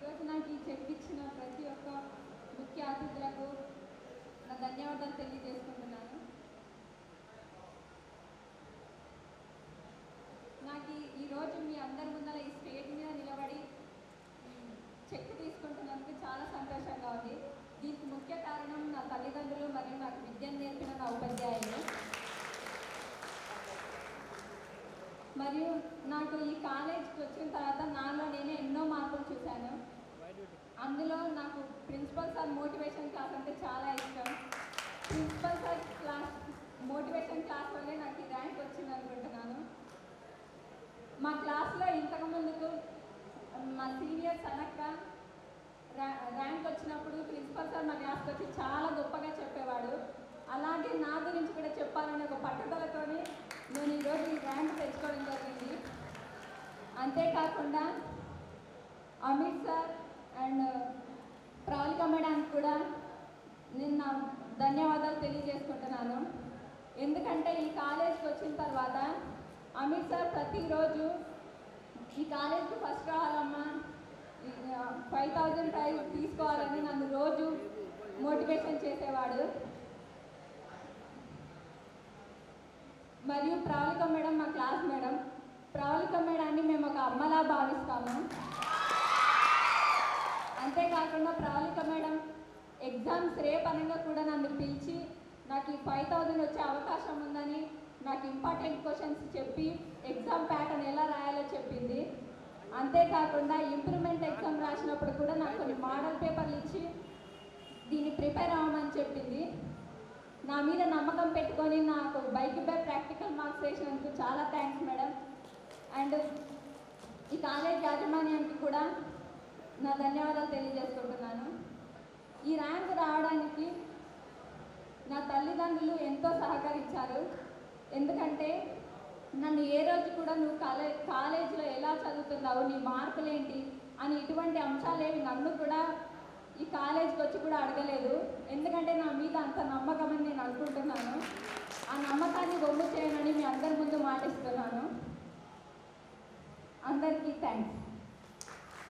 ఈరోజు నాకు ఈ చెక్ ఇచ్చిన ప్రతి ఒక్క ముఖ్య అతిథులకు నా ధన్యవాదాలు తెలియజేసుకుంటున్నాను. నాకు ఈరోజు మీ అందరి ముందర ఈ స్టేజ్ మీద నిలబడి చెక్ తీసుకుంటున్నందుకు చాలా సంతోషంగా ఉంది. దీనికి ముఖ్య కారణం నా తల్లిదండ్రులు మరియు నాకు విద్యను నేర్పిన నా ఉపాధ్యాయులు. మరియు నాకు ఈ college principal sir class motivation class వల్లే నాకు ఈ ర్యాంక్ వచ్చింది అనుకుంటున్నాను. మా క్లాస్లో ఇంతకు ముందుకు మా సీనియర్ సనక్క ర్యాంక్ వచ్చినప్పుడు ప్రిన్సిపల్ సార్ మా క్లాస్కి వచ్చి చాలా గొప్పగా చెప్పేవాడు. అలాగే నా గురించి కూడా చెప్పాలనే ఒక పట్టుదలతోని నేను ఈరోజు ఈ ర్యాంక్ తెచ్చుకోవడం జరిగింది. అంతేకాకుండా అమిత్ సార్ అండ్ ప్రవళిక మేడానికి కూడా నేను నా ధన్యవాదాలు తెలియజేసుకుంటున్నాను. ఎందుకంటే ఈ కాలేజ్కి వచ్చిన తర్వాత అమిత్ సార్ ప్రతిరోజు ఈ కాలేజ్కి ఫస్ట్ రావాలమ్మా ఫైవ్ థౌజండ్ ప్రైజ్ తీసుకోవాలని నన్ను రోజు మోటివేషన్ చేసేవాడు. మరియు ప్రావళిక మేడం మా క్లాస్ మేడం. ప్రావళిక మేడాన్ని మేము ఒక అమ్మలా భావిస్తాము. అంతేకాకుండా ప్రావళిక మేడం ఎగ్జామ్స్ రేపు కూడా నన్ను పిలిచి నాకు ఈ ఫైవ్ థౌజండ్ వచ్చే అవకాశం ఉందని నాకు ఇంపార్టెంట్ క్వశ్చన్స్ చెప్పి ఎగ్జామ్ ప్యాటర్న్ ఎలా రాయాలో చెప్పింది. అంతేకాకుండా ఇంప్రూవ్మెంట్ ఎగ్జామ్ రాసినప్పుడు కూడా నాకు కొన్ని మోడల్ పేపర్లు ఇచ్చి దీన్ని ప్రిపేర్ అవ్వమని చెప్పింది. నా మీద నమ్మకం పెట్టుకొని నాకు బైక్ బై ప్రాక్టికల్ మార్క్స్ వేసినందుకు చాలా థ్యాంక్స్ మేడం. అండ్ ఈ కాలేజ్ యాజమాన్యానికి కూడా నా ధన్యవాదాలు తెలియజేసుకుంటున్నాను. ఈ ర్యాంక్ రావడానికి నా తల్లిదండ్రులు ఎంతో సహకరించారు. ఎందుకంటే నన్ను ఏ రోజు కూడా నువ్వు కాలే కాలేజీలో ఎలా చదువుతున్నావు నీ మార్కులేంటి అని ఇటువంటి అంశాలేవి నన్ను కూడా ఈ కాలేజీకి వచ్చి కూడా అడగలేదు. ఎందుకంటే నా మీద అంత నమ్మకం అని నేను అనుకుంటున్నాను. ఆ నమ్మకాన్ని బొమ్మ చేయనని మీ అందరి ముందు మాటిస్తున్నాను. అందరికీ థ్యాంక్స్